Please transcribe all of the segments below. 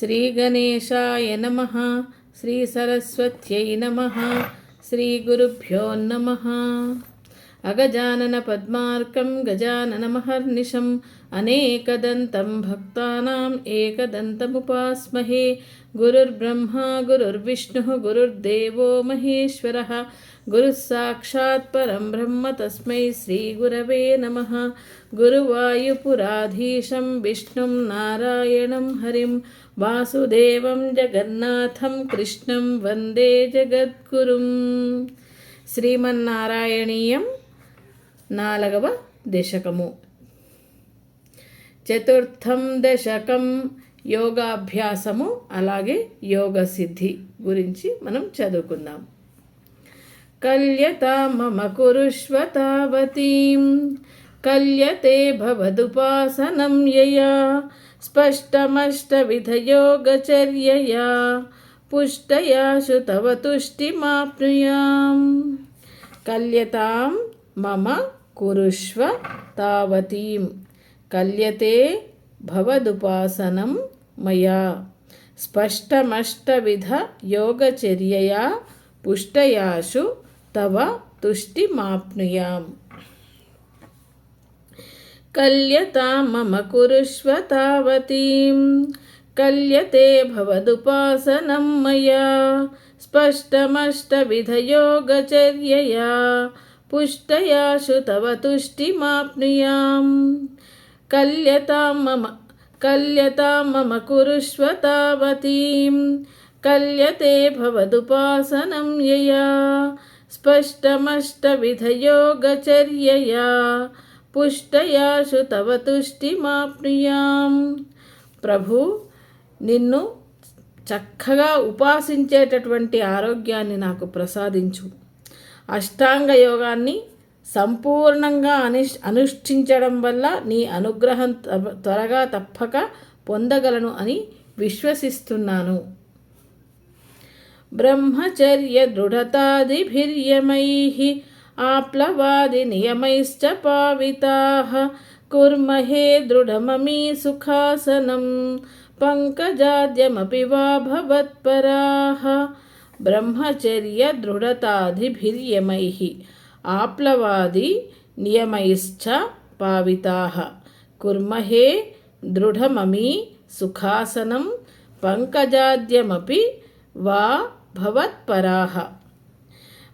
శ్రీగణేశాయ నమ. శ్రీ సరస్వత్యై నమ. శ్రీ గురుభ్యో నమ. అగజానన పద్మార్కం గజాననమహర్నిశం అనేకదంతం భక్తానాం ఏకదంతముపాస్మహే. గురుర్బ్రహ్మ గురుర్విష్ణు గురుర్దేవో మహేశ్వర. గురుస్సాక్షాత్ పరం బ్రహ్మ తస్మై శ్రీగురవే నమ. గురువాయుపురాధీశం విష్ణుం నారాయణం హరిం. వాసుదేవం జగన్నాథం కృష్ణం వందే జగద్గురుం శ్రీమన్నారాయణీయం నాలుగవ దశకము చతుర్థం దశకం యోగాభ్యాసము అలాగే యోగ సిద్ధి గురించి మనం చదువుకుందాం। కల్యత మమ కురుష్వ తావతీం కల్యతే భవదుపాసనం యయా స్పష్టమష్టవిధయోగచర్యయా పుష్టయాశు తవ తుష్టిమాప్నుయాం కల్యతాం మమ కురుష్వ తావతీం కల్యతే భవదుపాసనం మయా స్పష్టమష్టవిధ యోగచర్యయా పుష్టయాశు తవ తుష్టిమాప్నుయాం కల్యతాం మమ కురుష్వ తావతీం కల్యతే భవదుపాసనం మయా స్పష్టమష్టవిధయోగచర్యయా పుష్టయాశు తవ తుష్టిమాప్నుయాం కల్యతాం మమ కల్యతాం మమ కురుష్వ తావతీం కల్యతే భవదుపాసనం యయా స్పష్టమష్టవిధయోగచర్యయా పుష్టయాశు తవ తుష్టిమాప్నుయాం. ప్రభు నిన్ను చక్కగా ఉపాసించేటటువంటి ఆరోగ్యాన్ని నాకు ప్రసాదించు. అష్టాంగ యోగాన్ని సంపూర్ణంగా అను అనుష్ఠించడం వల్ల నీ అనుగ్రహం త్వరగా తప్పక పొందగలను అని విశ్వసిస్తున్నాను. బ్రహ్మచర్య దృఢతాదిభిర్యమై. ఆప్లవాది నియమైశ్చ పావితాః. కుర్మహే దృఢమమీ సుఖాసనం. పంకజాద్యమపి వా భవత్పరాః. బ్రహ్మచర్య దృఢతాధిభిర్యమై. ఆప్లవాది నియమైశ్చ పావితాః. కుర్మహే దృఢమమీ సుఖాసనం. పంకజాద్యమపి వా భవత్పరాः.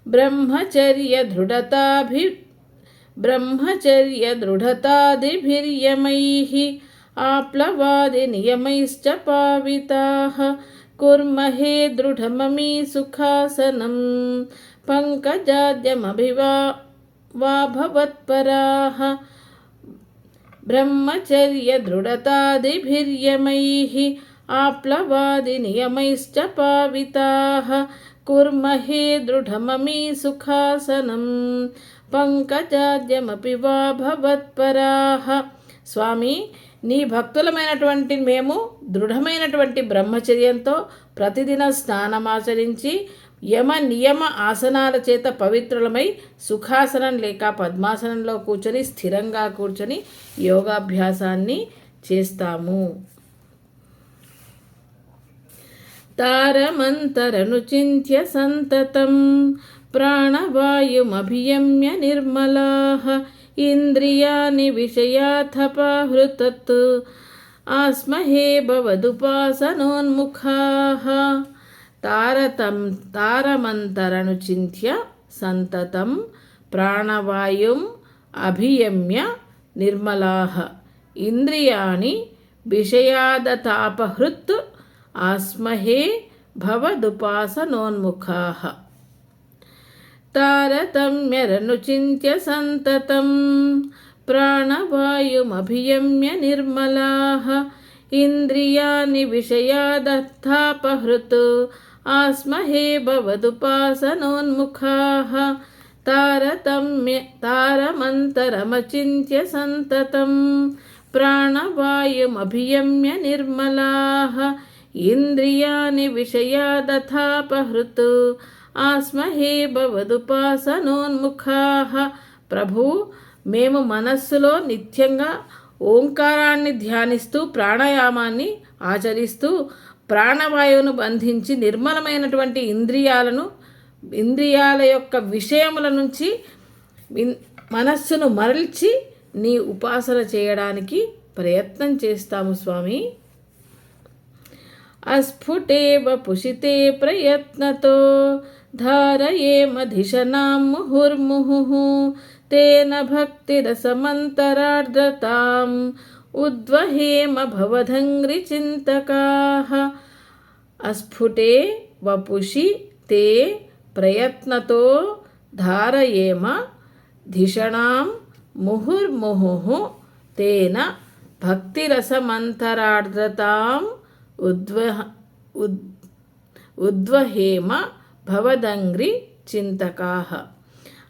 ब्रह्मचर्यदृढताभि ब्रह्मचर्यदृढतादिभिर्यमैः आप्लवादिनियमैश्च पाविताः। कुर्महे दृढममी सुखासनं पङ्कजाद्यमभिवा वा भवत्पराः ब्रह्मचर्यदृढतादिभिर्यमैः आप्लवादिनियमैश्च पाविताः। కుర్మహే దృఢమమీ సుఖాసనం పంకజాద్యమపి వా భవత్పరాహ స్వామి నీ భక్తులమైనటువంటి మేము దృఢమైనటువంటి బ్రహ్మచర్యంతో ప్రతిదిన స్నానమాచరించి యమ నియమ ఆసనాల చేత పవిత్రులమై సుఖాసనం లేక పద్మాసనంలో కూర్చొని స్థిరంగా కూర్చొని యోగాభ్యాసాన్ని చేస్తాము. तारमन्तरनुचिन्त्य सन्ततं प्राणवायुमभियम्य निर्मलाः इन्द्रियाणि विषयाथपाहृतत् आस्महे भवदुपासनोन्मुखाः तारतं तारमन्तरनुचिन्त्य सन्ततं प्राणवायुम् अभियम्य निर्मलाः इन्द्रियाणि विषयादतापहृत् ఆస్మహే భవదుపాసనోన్ముఖాः. తారతమ్యరనుచింత్య సంతతం ప్రాణవాయుమభియమ్య నిర్మలా. ఇంద్రియాని విషయాదత్తాపహృత్ ఆస్మహే భవదుపాసనోన్ముఖా. తారతమ్య తారమంతరమచింత్య సంతతం ప్రాణవాయుమభియమ్య నిర్మలా. ఇంద్రియాని విషయాదథాపహృత్ ఆస్మహే భవదుపాసనోన్ముఖా. ప్రభు మేము మనస్సులో నిత్యంగా ఓంకారాన్ని ధ్యానిస్తూ ప్రాణాయామాన్ని ఆచరిస్తూ ప్రాణవాయువును బంధించి నిర్మలమైనటువంటి ఇంద్రియాలను ఇంద్రియాల యొక్క విషయముల నుంచి మనస్సును మరల్చి నీ ఉపాసన చేయడానికి ప్రయత్నం చేస్తాము స్వామి. అస్ఫుటేవ పుషితే ప్రయత్నతో ధారయేమధిషనాం ముహుర్ముహుః తేన భక్తిరసమంతరార్ద్రతాం ఉద్వహేమ భవధంగ్రి చింతకాః అస్ఫుటే వపుషి తే ప్రయత్నతో ధారయేమ ధిషణాం ముహుర్ముహుః తేన భక్తిరసమంతరార్ద్రతాం ఉద్వహ ఉద్ ఉద్వహేమ భవదంగ్రి చింతకాహ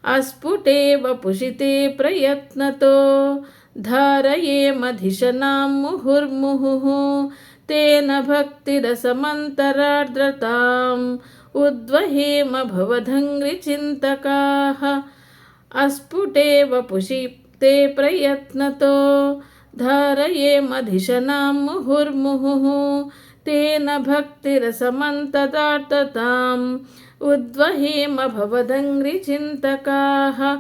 అస్ఫుటేవ పుషితే ప్రయత్నతో ధారయేమధిషనాం ముహుర్ముహు. తేన భక్తిరసమంతరార్ద్రతాం ఉద్వహేమ భవధంగ్రి చింతకాహ అస్ఫుటేవ పుషితే ప్రయత్నతో ధారయేమధిషనాం ముహుర్ముహుః తేన భక్తిరసమంతదార్తతాం ఉద్వహేమ భవదంగ్రి చింతకాః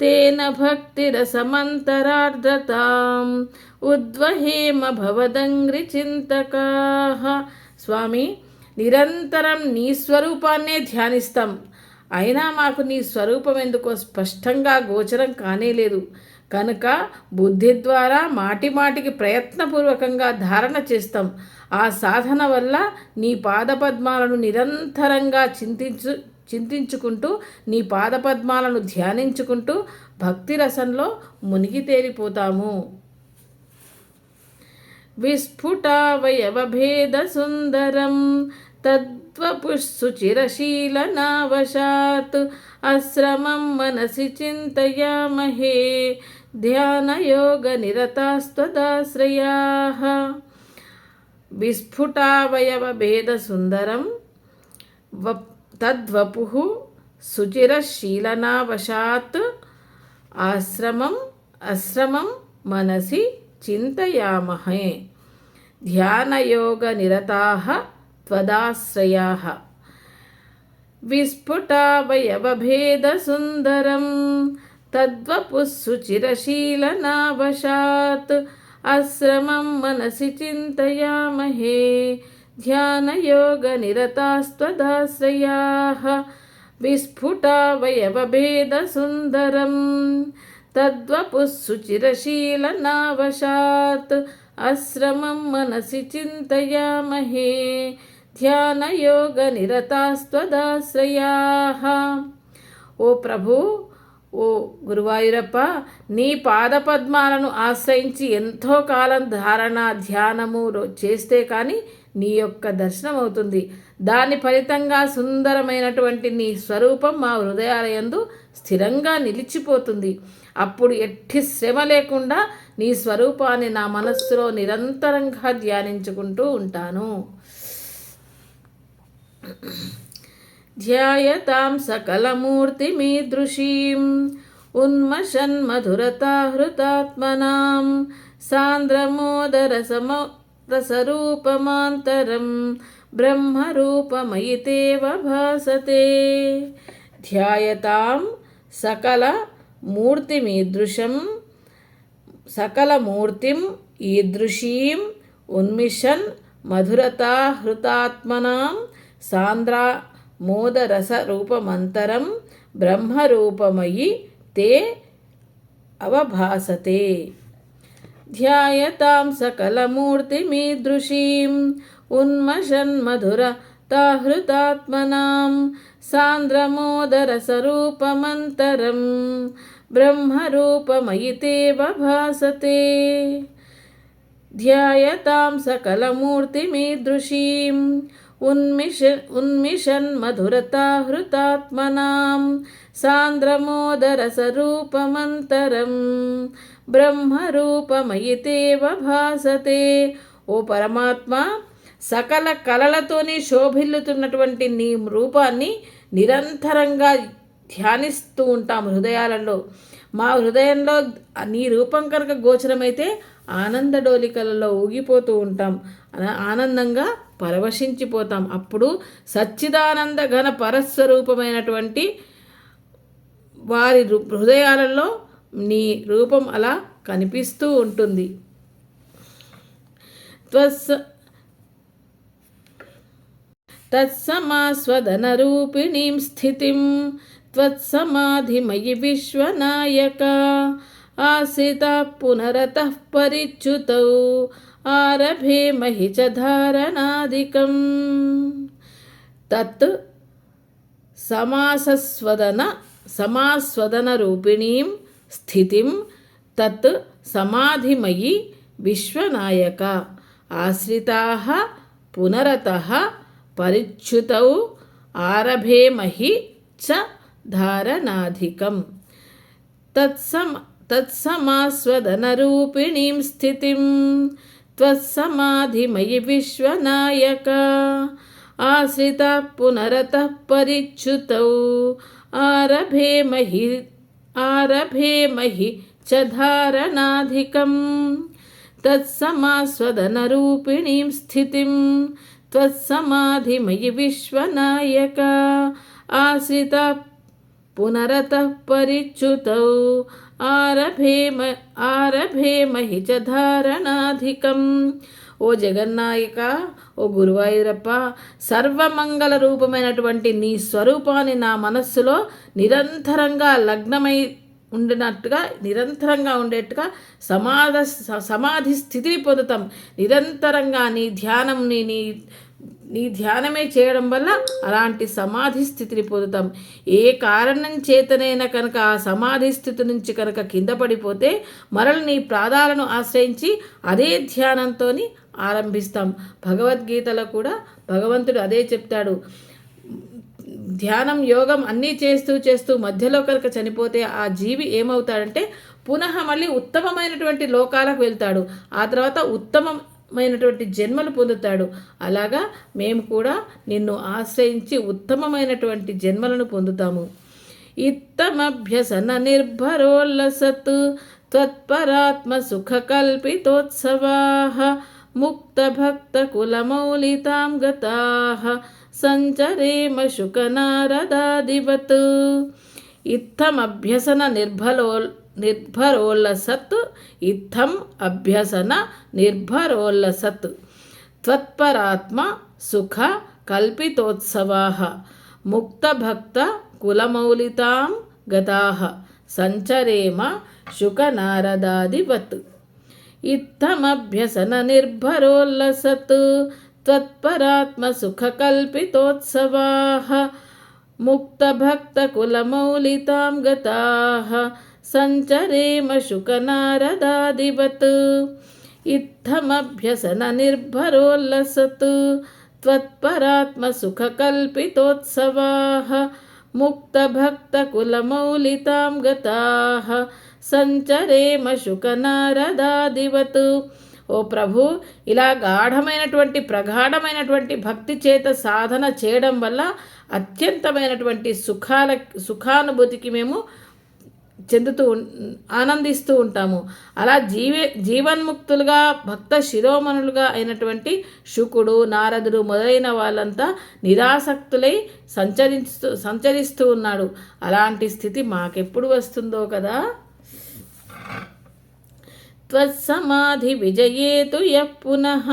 తేన భక్తిరసమంతరార్ద్రతాం ఉద్వహేమ భవదంగ్రి చింతకాః స్వామి నిరంతరం నీ స్వరూపాన్నే ధ్యానిస్తాం. అయినా మాకు నీ స్వరూపం ఎందుకో స్పష్టంగా గోచరం కానేలేదు. కనుక బుద్ధి ద్వారా మాటిమాటికి ప్రయత్నపూర్వకంగా ధారణ చేస్తాం. ఆ సాధన వల్ల నీ పాదపద్మాలను నిరంతరంగా చింతించు చింతించుకుంటూ నీ పాదపద్మాలను ధ్యానించుకుంటూ భక్తి రసంలో మునిగి తేలిపోతాము. విస్ఫుటావయవభేదసుందరం తద్వపుశుచిరశీలనావశాత్ అశ్రమం మనసి చింతయామహే. ध्यानयोगनिरतास्त्वदाश्रयाः विस्फुटावयवभेदसुन्दरं वप् तद्वपुः सुचिरशीलनावशात् आश्रमम् अश्रमं मनसि चिन्तयामहे ध्यानयोगनिरताः त्वदाश्रयाः विस्फुटावयवभेदसुन्दरम् तद्वपुस्सुचिरशीलनावशात् आश्रमं मनसि चिन्तयामहे ध्यानयोगनिरतास्त्वदाश्रयाः विस्फुटावयवभेदसुन्दरं तद्वपुस्सुचिरशीलनावशात् आश्रमं मनसि चिन्तयामहे ध्यानयोगनिरतास्त्वदाश्रयाः ओ प्रभु ఓ గురువాయూరప్ప నీ పాదపద్మాలను ఆశ్రయించి ఎంతో కాలం ధారణ ధ్యానము చేస్తే కానీ నీ యొక్క దర్శనం అవుతుంది దాని ఫలితంగా సుందరమైనటువంటి నీ స్వరూపం మా హృదయాలయందు స్థిరంగా నిలిచిపోతుంది. అప్పుడు ఎట్టి శ్రమ లేకుండా నీ స్వరూపాన్ని నా మనస్సులో నిరంతరంగా ధ్యానించుకుంటూ ఉంటాను. ధ్యాయతాం సకలమూర్తిమీదృశీం ఉన్మషన్మధురతాహృతాత్మనాం సాంద్రమోదరసమో రసరూపమాంతరం బ్రహ్మరూపమయితేవ భాసతే ధ్యాయతాం సకల మూర్తిమీదృశం సకలమూర్తిం ఈదృశీం ఉన్మిషన్ మధురతా హృతాత్మనాం మూదరసరూపమంతరం బ్రహ్మరూపమయి తే అవభాసతే. ధ్యాయతాం సకలమూర్తిమీదృశీం ఉన్మషన్మధురతాహృతాత్మనాం సాంద్రమోదరసరూపమంతరం బ్రహ్మరూపమయితే భాసతే ధ్యాయతాం సకలమూర్తిమీదృశీం उन्मिष उन्मिषन्मधुरताहृतात्मनां సాంద్రమోదరసరూపమంతరం బ్రహ్మరూపమయి తేవ భాసతే ఓ పరమాత్మ సకల కళలతోని శోభిల్లుతున్నటువంటి నీ రూపాన్ని నిరంతరంగా ధ్యానిస్తూ ఉంటాం హృదయాలలో మా హృదయంలో నీ రూపం కనుక గోచరమైతే ఆనంద డోలికలలో ఊగిపోతూ ఉంటాం ఆనందంగా పరవశించిపోతాం అప్పుడు సచ్చిదానంద ఘన పరస్వరూపమైనటువంటి వారి హృదయాలలో నీ రూపం అలా కనిపిస్తూ ఉంటుంది త్వస్స తత్సమాస్వదనరూపిణీం స్థితిం त्वत्समाधिमयि विश्वनायक आसिता पुनरतः परिच्युतौ आरभेमहि च धारणादिकम् तत् समासस्वदन समास्वदनरूपिणीं स्थितिं तत् समाधिमयि विश्वनायक आश्रिताः पुनरतः परिच्युतौ आरभेमहि च धारणाधिकं तत्सम तत्समास्वदनरूपिणीं स्थितिं त्वत्समाधिमयि विश्वनायक आश्रिता पुनरतः परिच्युतौ आरभेमहि आरभेमहि च धारणाधिकम् तत्समास्वदनरूपिणीं स्थितिं त्वत्समाधिमयि विश्वनायक आश्रिता पुनरतः परिच्युतौ ఆరభేమ ఆరభేమహి చ ధారణాధికం ఓ జగన్నాయక ఓ గురువాయూరప్ప సర్వమంగళ రూపమైనటువంటి నీ స్వరూపాన్ని నా మనస్సులో నిరంతరంగా లగ్నమై ఉండినట్టుగా నిరంతరంగా ఉండేట్టుగా సమాధ సమాధి స్థితిని పొందుతాం. నిరంతరంగా నీ ధ్యానం నీ నీ ధ్యానమే చేయడం వల్ల అలాంటి సమాధి స్థితిని పొందుతాం. ఏ కారణం చేతనైనా కనుక ఆ సమాధి స్థితి నుంచి కనుక కింద పడిపోతే మరల నీ ప్రాదాలను ఆశ్రయించి అదే ధ్యానంతో ఆరంభిస్తాం. భగవద్గీతలో కూడా భగవంతుడు అదే చెప్తాడు. ధ్యానం యోగం అన్నీ చేస్తూ చేస్తూ మధ్యలో కనుక చనిపోతే ఆ జీవి ఏమవుతాడంటే పునః మళ్ళీ ఉత్తమమైనటువంటి లోకాలకు వెళ్తాడు. ఆ తర్వాత ఉత్తమం మైనటువంటి జన్మలు పొందుతాడు. అలాగా మేము కూడా నిన్ను ఆశ్రయించి ఉత్తమమైనటువంటి జన్మలను పొందుతాము. ఇత్తమభ్యసన నిర్భరోల్లసత్ త్వత్పరాత్మ సుఖ కల్పితోత్సవా ముక్తభక్తకులమౌలితాం గతాహ సంచరేమ శుకనారదాదివత్. ఇత్తమభ్యసన నిర్భలో ನಿರ್ಭರೋಲ್ಲಸತ್ ಇತ್ತಂ ಅಭ್ಯಸನ ನಿರ್ಭರೋಲ್ಲಸತ್ ತ್ವತ್ಪರಾತ್ಮ ಸುಖ ಕಲ್ಪಿತೋತ್ಸವಾ ಮುಕ್ತಭಕ್ತ ಕುಲಮೌಲಿತಾಂ ಗತಾಃ ಸಂಚರೇಮ ಶುಕನಾರದಾದಿವತ್ ಇತ್ತಮಭ್ಯಸನ ನಿರ್ಭರೋಲ್ಲಸತ್ त्वत्परात्मसुखकल्पितोत्सवाः मुक्तभक्तकुलमौलितां गताः सञ्चरेम शुकनारदादिवत् इत्थमभ्यसननिर्भरोल्लसत् त्वत्परात्मसुखकल्पितोत्सवाः मुक्तभक्तकुलमौलितां गताः సంచరేమ శుకనారదాదివత్ ఓ ప్రభు ఇలా గాఢమైనటువంటి ప్రగాఢమైనటువంటి భక్తి చేత సాధన చేయడం వల్ల అత్యంతమైనటువంటి సుఖాల సుఖానుభూతికి మేము చెందుతూ ఆనందిస్తూ ఉంటాము. అలా జీవే జీవన్ముక్తులుగా భక్త శిరోమణులుగా అయినటువంటి శుకుడు నారదుడు మొదలైన వాళ్ళంతా నిరాసక్తులై సంచరిస్తూ సంచరిస్తూ ఉన్నాడు. అలాంటి స్థితి మాకెప్పుడు వస్తుందో కదా? త్వత్సమాధి విజయేతు యః మోక్ష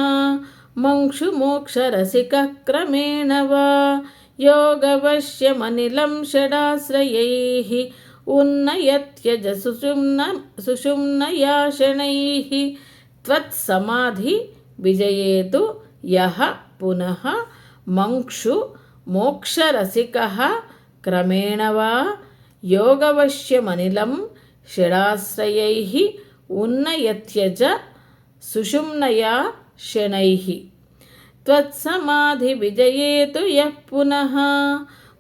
మంక్షుమోక్షరసిక క్రమేణ వా యోగవశ్యమనిలం షడాశ్రయై षडाश्रयैः उन्नयत्यज सुषुम्न सुषुम्नयाशनैः त्वत्समाधिविजयेतु यः पुनः मंक्षु मोक्षरसिकः क्रमेण वा योगवश्यमनिलं षडाश्रयैः ఉన్నయత్యజ సుషుమ్నయా శనైः त्वत्समाधिविजयेतु यः पुनः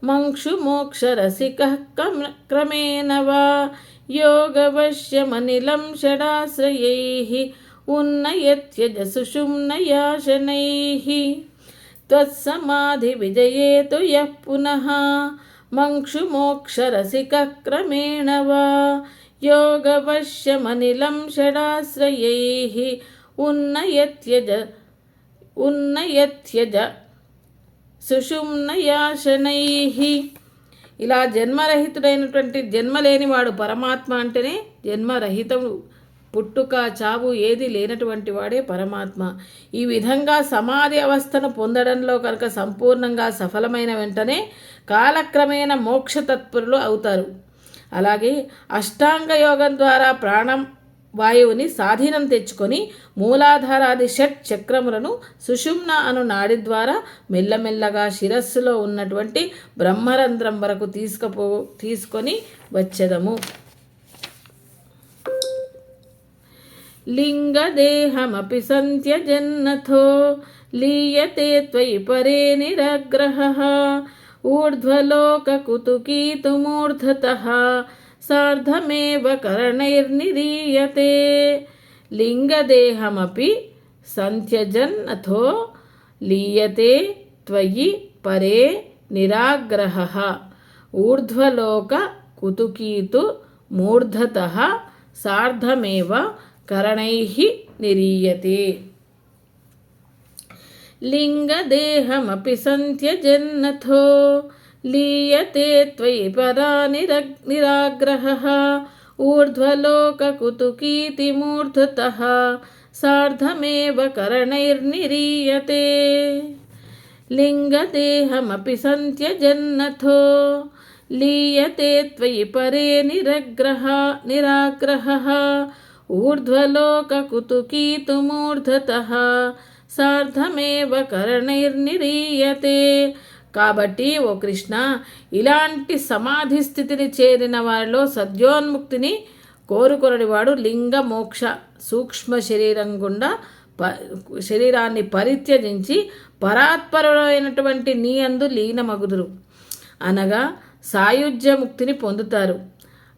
मङ्क्षुमोक्षरसिकः क्रमेण वा योगवश्यमनिलं षडाश्रयैः उन्नयत्यजसुषुम्नया शनैः त्वत्समाधिविजयेतु यः पुनः मङ्क्षुमोक्षरसिकः क्रमेण वा योगवश्यमनिलं षडाश्रयैः उन्नयत्यज ఉన్నయత్యజ సుషుమ్నయాశనైః. ఇలా జన్మరహితుడైనటువంటి జన్మలేనివాడు పరమాత్మ అంటేనే జన్మరహితము. పుట్టుక చావు ఏది లేనటువంటి వాడే పరమాత్మ. ఈ విధంగా సమాధి అవస్థను పొందడంలో కనుక సంపూర్ణంగా సఫలమైన వెంటనే కాలక్రమేణ మోక్షతత్పరులు అవుతారు. అలాగే అష్టాంగ యోగం ద్వారా ప్రాణం వాయువుని స్వాధీనం తెచ్చుకొని మూలాధారాది షట్ చక్రములను సుషుమ్న అను నాడి ద్వారా మెల్లమెల్లగా శిరస్సులో ఉన్నటువంటి బ్రహ్మరంధ్రం వరకు తీసుకపో తీసుకొని వచ్చెదము. లింగదేహమపి సంత్యజన్నథో లీయతే త్వయి పరే నిరగ్రహ. ఊర్ధ్వలోకకుతుకీతుమూర్ధత सार्धमेव करणैर्निरीयते लिङ्गदेहमपि सन्त्यजन् अथो लीयते त्वयि परे निराग्रहः ऊर्ध्वलोककुतुकीतु मूर्धतः सार्धमेव करणैः निरीयते लिङ्गदेहमपि सन्त्यजन्नथो लीयते त्वयि पदा निरग्, निराग्रहः ऊर्ध्वलोककुतुकीति मूर्धतः सार्धमेव करणैर्निरीयते। लिङ्गदेहमपि सन्त्यजन्नथो, लीयते त्वयि परे निरग्रह, निराग्रहः ऊर्ध्वलोककुतुकी तु मूर्धतः सार्धमेव करणैर्निरीयते। కాబట్టి ఓ కృష్ణ ఇలాంటి సమాధి స్థితిని చేరిన వారిలో సద్యోన్ముక్తిని కోరుకొనడివాడు లింగ మోక్ష సూక్ష్మ శరీరం గుండా ప శరీరాన్ని పరిత్యజించి పరాత్పరమైనటువంటి నీ అందు లీనమగుదురు. అనగా సాయుధ్య ముక్తిని పొందుతారు.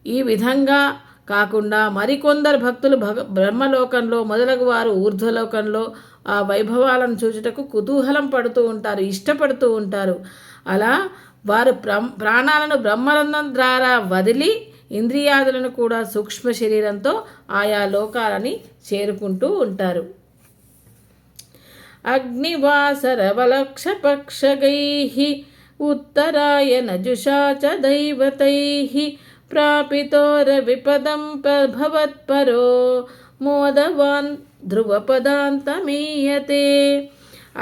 ఈ విధంగా కాకుండా మరికొందరు భక్తులు భగ బ్రహ్మలోకంలో మొదలగు వారు ఊర్ధ్వలోకంలో ఆ వైభవాలను చూచుటకు కుతూహలం పడుతూ ఉంటారు ఇష్టపడుతూ ఉంటారు. అలా వారు ప్రాణాలను బ్రహ్మరంధం ద్వారా వదిలి ఇంద్రియాదులను కూడా సూక్ష్మ శరీరంతో ఆయా లోకాలని చేరుకుంటూ ఉంటారు. అగ్నివాసరవలక్షపక్షగై ఉత్తరాయణ జుషా చ దైవతై ప్రాపితోరవిపదం ప్రభవత్పరో మోదవాన్ ध्रुवपदान्तमीयते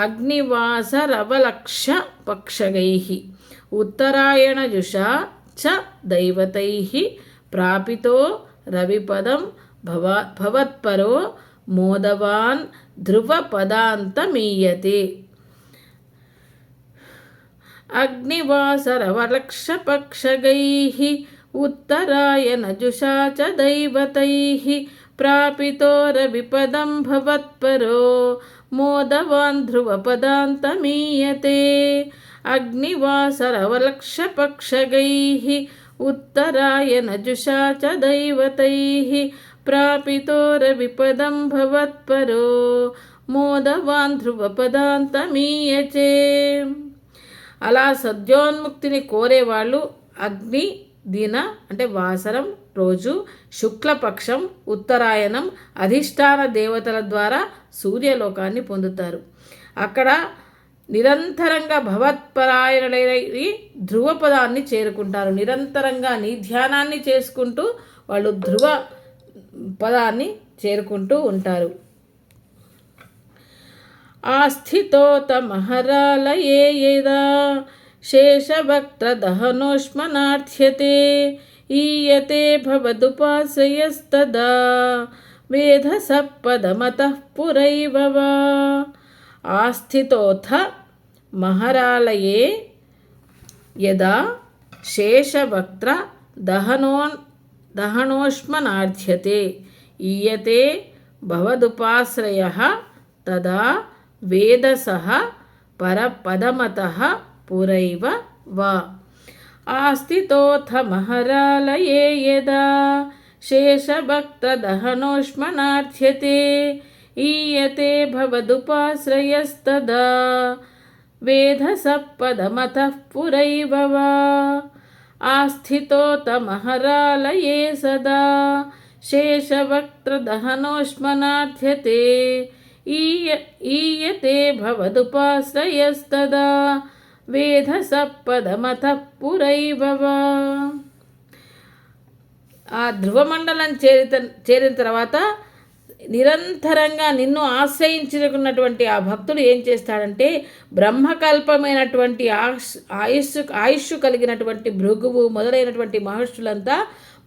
अग्निवासरवलक्षपक्षगैः उत्तरायणजुषा च दैवतैः प्रापितो रविपदं भवा भवत्परो मोदवान् ध्रुवपदान्तमीयते अग्निवासरवलक्षपक्षगैः उत्तरायणजुषा च दैवतैः प्रापितोरविपदं भवत्परो मोदवान् ध्रुवपदान्तमीयते अग्निवासरवलक्षपक्षगैः उत्तरायणजुषा च दैवतैः प्रापितोरविपदं भवत्परो మోదవాన్ ధ్రువపదాంతమీయచే అలా సద్యోన్ముక్తిని కోరేవాళ్ళు అగ్ని దిన అంటే వాసరం రోజు శుక్లపక్షం ఉత్తరాయణం అధిష్టాన దేవతల ద్వారా సూర్యలోకాన్ని పొందుతారు. అక్కడ నిరంతరంగా భగవత్పరాయణులై ధ్రువ పదాన్ని చేరుకుంటారు. నిరంతరంగా నీ ధ్యానాన్ని చేసుకుంటూ వాళ్ళు ధ్రువ పదాన్ని చేరుకుంటూ ఉంటారు. ఆస్థితోతమహరాలయే శేషభక్త దహనోష్మనార్థ్యతే ఈయతే భవదుపాశ్రయస్తదా వేధసపదమతః పురైవ వా ఆస్థితోథ మహరాలయే యదా శేషవక్త్ర దహనోన్ దహనోష్మనార్థ్యతే ఈయతే భవదుపాశ్రయ తదా వేదస పరపదమత పురైవ వా आस्थितोऽथमहरालये यदा शेषभक्तदहनोष्मनार्थ्यते ईयते भवदुपाश्रयस्तदा वेधसपदमतः पुरैव वा आस्थितोऽतमहरालये सदा शेषवक्त्रदहनोष्मनार्थ्यते ईय ईयते भवदुपाश्रयस्तदा వేద సప్పదమత పురైభవ ఆ ధ్రువమండలం చేరిత చేరిన తర్వాత నిరంతరంగా నిన్ను ఆశ్రయించుకున్నటువంటి ఆ భక్తుడు ఏం చేస్తాడంటే బ్రహ్మకల్పమైనటువంటి ఆయుష్ ఆయుష్ ఆయుష్ కలిగినటువంటి భృగువు మొదలైనటువంటి మహర్షులంతా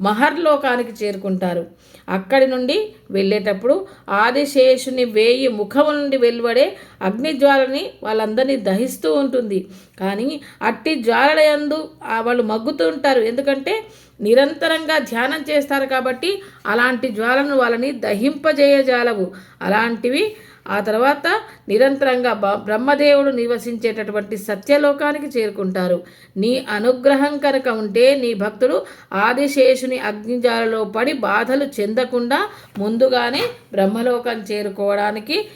మహర్లోకానికి చేరుకుంటారు. అక్కడి నుండి వెళ్ళేటప్పుడు ఆదిశేషుని వేయి ముఖం నుండి వెలువడే అగ్నిజ్వాలని వాళ్ళందరినీ దహిస్తూ ఉంటుంది. కానీ అట్టి జ్వాలల యందు వాళ్ళు మగ్గుతూ ఉంటారు. ఎందుకంటే నిరంతరంగా ధ్యానం చేస్తారు కాబట్టి అలాంటి జ్వాలను వాళ్ళని దహింపజేయజాలవు. అలాంటివి ఆ తర్వాత నిరంతరంగా బ్రహ్మదేవుడు నివసించేటటువంటి సత్యలోకానికి చేరుకుంటారు. నీ అనుగ్రహం కనుక ఉంటే నీ భక్తుడు ఆదిశేషుని అగ్నిజాలలో పడి బాధలు చెందకుండా ముందుగానే బ్రహ్మలోకం చేరుకోవడానికి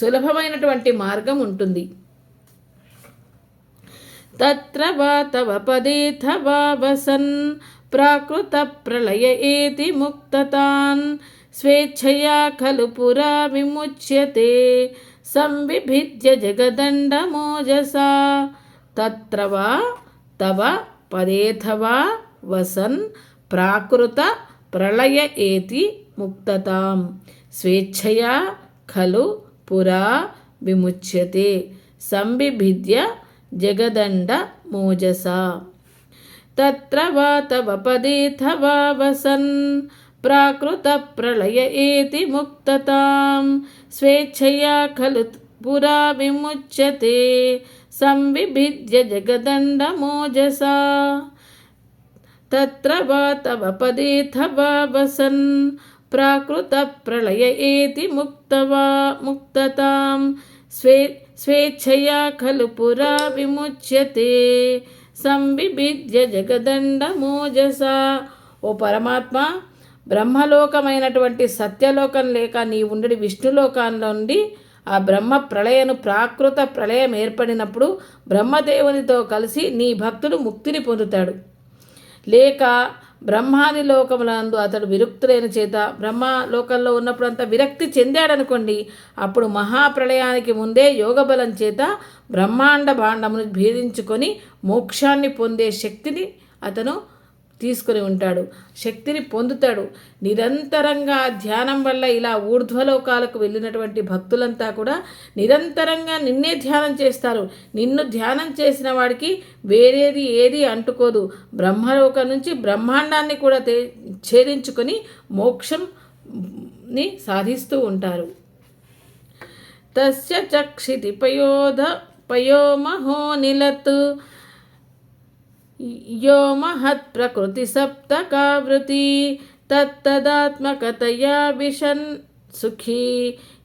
సులభమైనటువంటి మార్గం ఉంటుంది. తత్ర వా తవ పదేథ వా వసన్ ప్రాకృత ప్రళయ ఏతి ముక్తతాన్ స్వేచ్ఛయా ఖలు పురా విముచ్యతే. సంవిభిద్య జగదండమోజసా తత్ర తవ పదేథవా వసన్ ప్రాకృత ప్రళయ ఏతి ముక్తతాం. స్వేచ్ఛయా ఖలు పురా విముచ్యతే. సంబిభిద్య జగదండ మోజస. తత్ర వా తవ పదేథవా వసన్ प्राकृतप्रलय एति मुक्ततां स्वेच्छया खलु पुरा विमुच्यते संविभिद्य जगदण्डमोजसा तत्र वा तव पदेऽथ वा वसन् प्राकृतप्रलय एति मुक्तवा मुक्ततां स्वे स्वेच्छया खलु पुरा विमुच्यते संविभिद्य जगदण्डमोजसा ओ परमात्मा బ్రహ్మలోకమైనటువంటి సత్యలోకం లేక నీ ఉండడి విష్ణులోకంలో నుండి ఆ బ్రహ్మ ప్రళయను ప్రాకృత ప్రళయం ఏర్పడినప్పుడు బ్రహ్మదేవునితో కలిసి నీ భక్తుడు ముక్తిని పొందుతాడు. లేక బ్రహ్మాది లోకములందు అతడు విరుక్తులైన చేత బ్రహ్మ లోకంలో ఉన్నప్పుడు అంత విరక్తి చెందాడనుకోండి అప్పుడు మహాప్రళయానికి ముందే యోగబలం చేత బ్రహ్మాండ భాండమును భేదించుకొని మోక్షాన్ని పొందే శక్తిని అతను తీసుకుని ఉంటాడు. శక్తిని పొందుతాడు. నిరంతరంగా ధ్యానం వల్ల ఇలా ఊర్ధ్వలోకాలకు వెళ్ళినటువంటి భక్తులంతా కూడా నిరంతరంగా నిన్నే ధ్యానం చేస్తారు. నిన్ను ధ్యానం చేసిన వాడికి వేరేది ఏది అంటుకోదు. బ్రహ్మలోకం నుంచి బ్రహ్మాండాన్ని కూడా ఛేదించుకొని మోక్షంని సాధిస్తూ ఉంటారు. తస్య చక్షితి పయోధ పయోమహో నిలత్ यो महत्प्रकृतिसप्तकावृत्ति तत्तदात्मकतया विशन् सुखी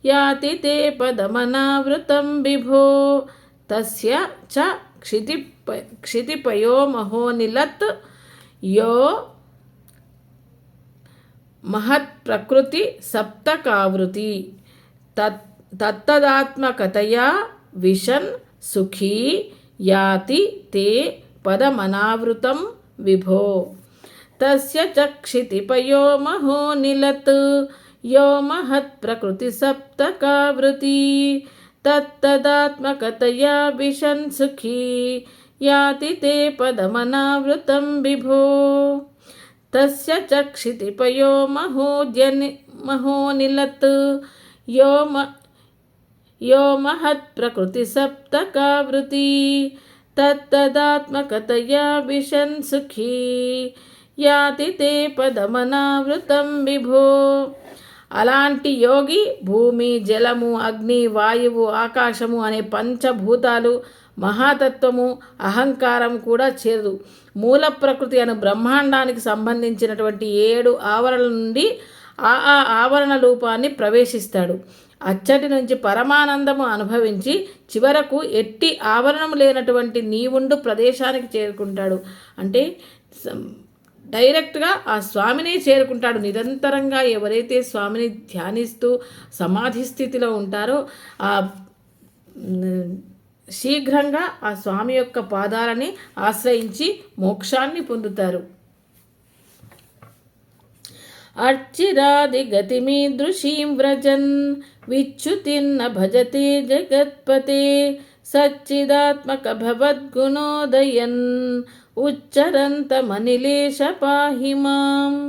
याति ते पदमनावृतं विभो तस्य च क्षितिप क्षितिपयो महोनिलत् यो महत्प्रकृतिसप्तकावृत्ति तत् तत्तदात्मकतया विशन् सुखी याति ते పదమనావృతం విభో తస్య చక్షితిపయో మహో నిలత్ యో మహత్ప్రకృతిసప్తకావృతి తత్తదాత్మకతయా విశన్ సుఖీ యాతి తే పదమనావృతం విభో తస్య చక్షితిపయో మహోద్యని మహోనిలత్ యో మ यो महत्प्रकृतिसप्तकावृती తత్తదాత్మకతయా విశన్ సుఖీ యాతి తే పదమనావృతం విభో అలాంటి యోగి భూమి జలము అగ్ని వాయువు ఆకాశము అనే పంచభూతాలు మహాతత్వము అహంకారం కూడా చేరదు. మూల ప్రకృతి అను బ్రహ్మాండానికి సంబంధించినటువంటి ఏడు ఆవరణల నుండి ఆ ఆ ఆవరణ రూపాన్ని ప్రవేశిస్తాడు. అచ్చటి నుంచి పరమానందము అనుభవించి చివరకు ఎట్టి ఆవరణం లేనటువంటి నీవుండు ప్రదేశానికి చేరుకుంటాడు. అంటే డైరెక్ట్గా ఆ స్వామిని చేరుకుంటాడు. నిరంతరంగా ఎవరైతే స్వామిని ధ్యానిస్తూ సమాధి స్థితిలో ఉంటారో ఆ శీఘ్రంగా ఆ స్వామి యొక్క పాదాలని ఆశ్రయించి మోక్షాన్ని పొందుతారు. अर्चिरादिगतिमीदृशीं व्रजन् विच्युतिन्न भजते जगत्पते सच्चिदात्मकभवद्गुणोदयन् उच्चरन्तमनिलेश पाहि माम्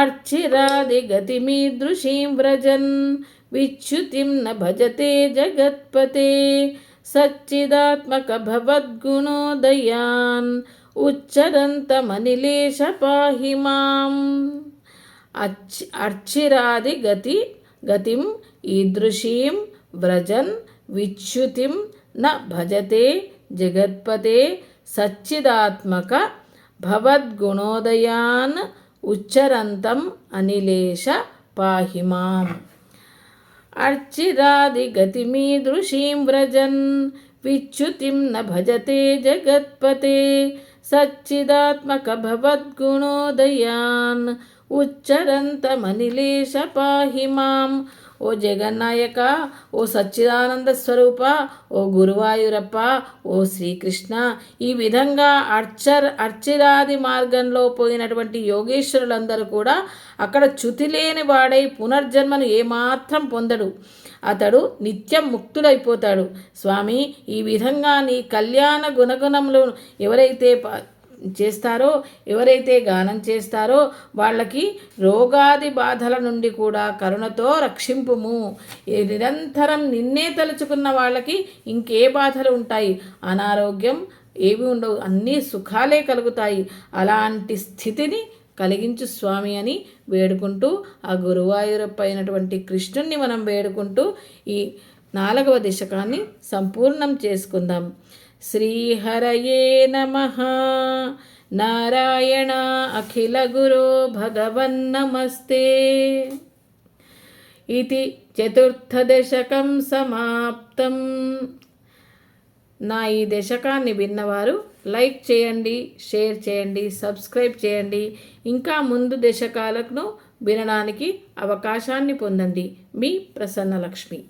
अर्चिरादिगतिमीदृशीं व्रजन् विच्युतिं न भजते जगत्पते सच्चिदात्मकभवद्गुणोदयान् उच्चरन्तमनिलेश पाहि माम् అర్చి అర్చిరాది గతి గతిం ఈదృశీం వ్రజన్ విచ్యుతిం న భజతే జగత్పతే సచ్చిదాత్మక భవద్గుణోదయాన్ ఉచ్చరంతం అనిలేశ పాహిమాం అర్చిరాదిగతిమీదృశీం వ్రజన్ విచ్యుతిం న భజతే జగత్పతే సచ్చిదాత్మక భవద్గుణోదయాన్ ఉచ్చరంతమనిలేశ పాహి మాం. ఓ జగన్నాయక ఓ సచ్చిదానంద స్వరూప ఓ గురువాయూరప్ప ఓ శ్రీకృష్ణ. ఈ విధంగా అర్చర్ అర్చిరాది మార్గంలో పోయినటువంటి యోగేశ్వరులందరూ కూడా అక్కడ చ్యుతిలేని వాడై పునర్జన్మను ఏమాత్రం పొందడు. అతడు నిత్యం ముక్తుడైపోతాడు. స్వామి ఈ విధంగా నీ కళ్యాణ గుణగుణములు ఎవరైతే చేస్తారో ఎవరైతే గానం చేస్తారో వాళ్ళకి రోగాది బాధల నుండి కూడా కరుణతో రక్షింపుము. నిరంతరం నిన్నే తలుచుకున్న వాళ్ళకి ఇంకే బాధలు ఉంటాయి. అనారోగ్యం ఏవి ఉండవు అన్నీ సుఖాలే కలుగుతాయి. అలాంటి స్థితిని కలిగించు స్వామి అని వేడుకుంటూ ఆ గురువాయూరప్ప అయినటువంటి కృష్ణుణ్ణి మనం వేడుకుంటూ ఈ నాలుగవ దశకాన్ని సంపూర్ణం చేసుకుందాం. శ్రీహరయే నమ. నారాయణ అఖిలగురో భగవన్నమస్తే ఇది చతుర్థదశకం సమాప్తం. నా ఈ దశకాన్ని విన్నవారు లైక్ చేయండి షేర్ చేయండి సబ్స్క్రైబ్ చేయండి. ఇంకా ముందు దశకాలను వినడానికి అవకాశాన్ని పొందండి. మీ ప్రసన్నలక్ష్మి.